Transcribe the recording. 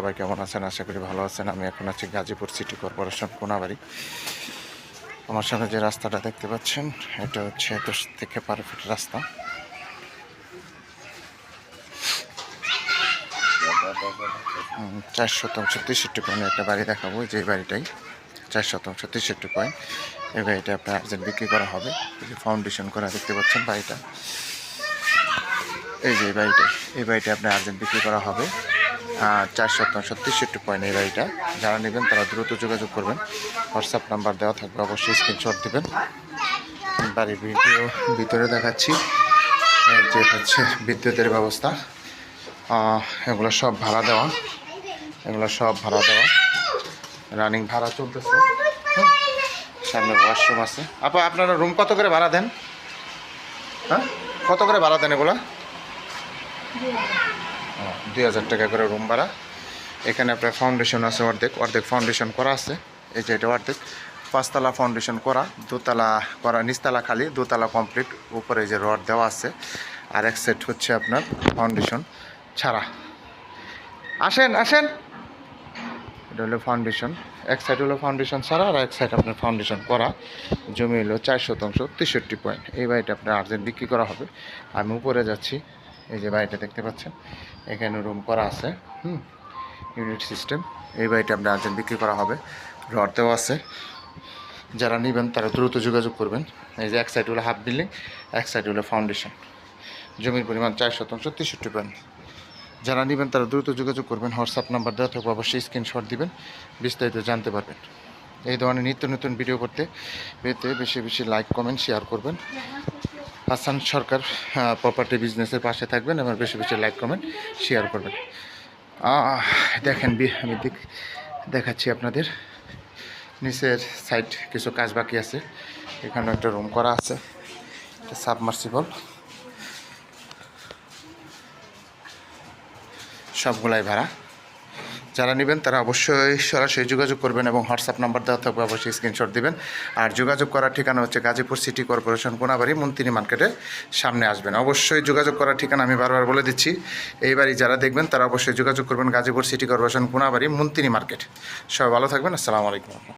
সবাই কেমন আছেন? আশা করি ভালো আছেন। আমি এখন আছি গাজীপুর সিটি কর্পোরেশন, কোনাবাড়ি। আমার সামনে যে রাস্তাটা দেখতে পাচ্ছেন, এটা হচ্ছে একুশ থেকে বারো ফিট রাস্তা। চার শতাংশ তেষট্টি পয়েন্ট একটা বাড়ি দেখাবো, যে বাড়িটাই। চার শতাংশ তেষট্টি পয়েন্ট। এই বাড়িটা আপনার আর্জেন্ট বিক্রি করা হবে। ফাউন্ডেশন করা দেখতে পাচ্ছেন বাড়িটা। এই যে বাড়িটা এই বাড়িটা আপনার আর্জেন্ট বিক্রি করা হবে। চার শতাংশ তেষট্টি পয়েন্ট এই বাড়িটা যারা নেবেন তারা দ্রুত যোগাযোগ করবেন। হোয়াটসঅ্যাপ নাম্বার দেওয়া থাকবে, অবশ্যই স্ক্রিনশট দেবেন। বাড়ির ভিডিও ভিতরে দেখাচ্ছি। যে হচ্ছে বিদ্যুতের ব্যবস্থা। এগুলো সব ভাড়া দেওয়া। এগুলো সব ভাড়া দেওয়া। রানিং ভাড়া চলতেছে। সামনে ওয়াশরুম আছে। আপা, আপনারা রুম কত করে ভাড়া দেন? হ্যাঁ? কত করে ভাড়া দেন এগুলা? দুই হাজার টাকা করে রুম ভাড়া। এখানে আপনার ফাউন্ডেশন আছে অর্ধেক অর্ধেক ফাউন্ডেশন করা আছে। এই যে এটা অর্ধেক। পাঁচতলা ফাউন্ডেশন করা, দোতলা করা, নিচতলা খালি, দোতলা কমপ্লিট উপরে যে রড দেওয়া আছে। আর এক সেট হচ্ছে আপনার ফাউন্ডেশন ছাড়া। আসেন আসেন। এটা হলো ফাউন্ডেশন এক সাইড হলো ফাউন্ডেশন ছাড়া, আর এক সাইড আপনার ফাউন্ডেশন করা। জমি হলো চার শতাংশ তেষট্টি পয়েন্ট এই বাড়িটা আপনার আর্জেন্ট বিক্রি করা হবে। আমি উপরে যাচ্ছি। এই যে বাড়িটা দেখতে পাচ্ছেন, এখানে রুম করা আছে, হুম ইউনিট সিস্টেম এই বাড়িটা আপনার আর্জেন্ট বিক্রি করা হবে। রড দেওয়া আছে। যারা নেবেন, তারা দ্রুত যোগাযোগ করবেন। এই যে এক সাইড হলো হাফ বিল্ডিং এক সাইড হলো ফাউন্ডেশন জমির পরিমাণ চার শতাংশ তেষট্টি পয়েন্ট যারা নেবেন, তারা দ্রুত যোগাযোগ করবেন। হোয়াটসঅ্যাপ নাম্বার দেওয়া থাকবে, অবশ্যই স্ক্রিনশট দিবেন। বিস্তারিত জানতে পারবেন। এই ধরনের নিত্য নতুন ভিডিও করতে, পেতে বেশি বেশি লাইক কমেন্ট শেয়ার করবেন। হাসান সরকার প্রপার্টি বিজনেসের পাশে থাকবেন এবং বেশি বেশি লাইক কমেন্ট শেয়ার করবেন। দেখেন আমি দিক দেখাচ্ছি আপনাদের। নিচের সাইড কিছু কাজ বাকি আছে। এখানে একটা রুম করা আছে সাবমার্সিবল সবগুলাই ভাড়া। যারা নেবেন তারা অবশ্যই সরাসরি যোগাযোগ করবেন এবং হোয়াটসঅ্যাপ নাম্বার দেওয়া থাকবে, অবশ্যই স্ক্রিনশট দিবেন। আর যোগাযোগ করার ঠিকানা হচ্ছে গাজীপুর সিটি কর্পোরেশন, কোনাবাড়ি মন্ত্রী মার্কেটের সামনে আসবেন। অবশ্যই যোগাযোগ করার ঠিকানা আমি বারবার বলে দিচ্ছি। এইবারই যারা দেখবেন তারা অবশ্যই যোগাযোগ করবেন গাজীপুর সিটি কর্পোরেশন, কোনাবাড়ি মন্ত্রী মার্কেট। সবাই ভালো থাকবেন, আসসালামু আলাইকুম।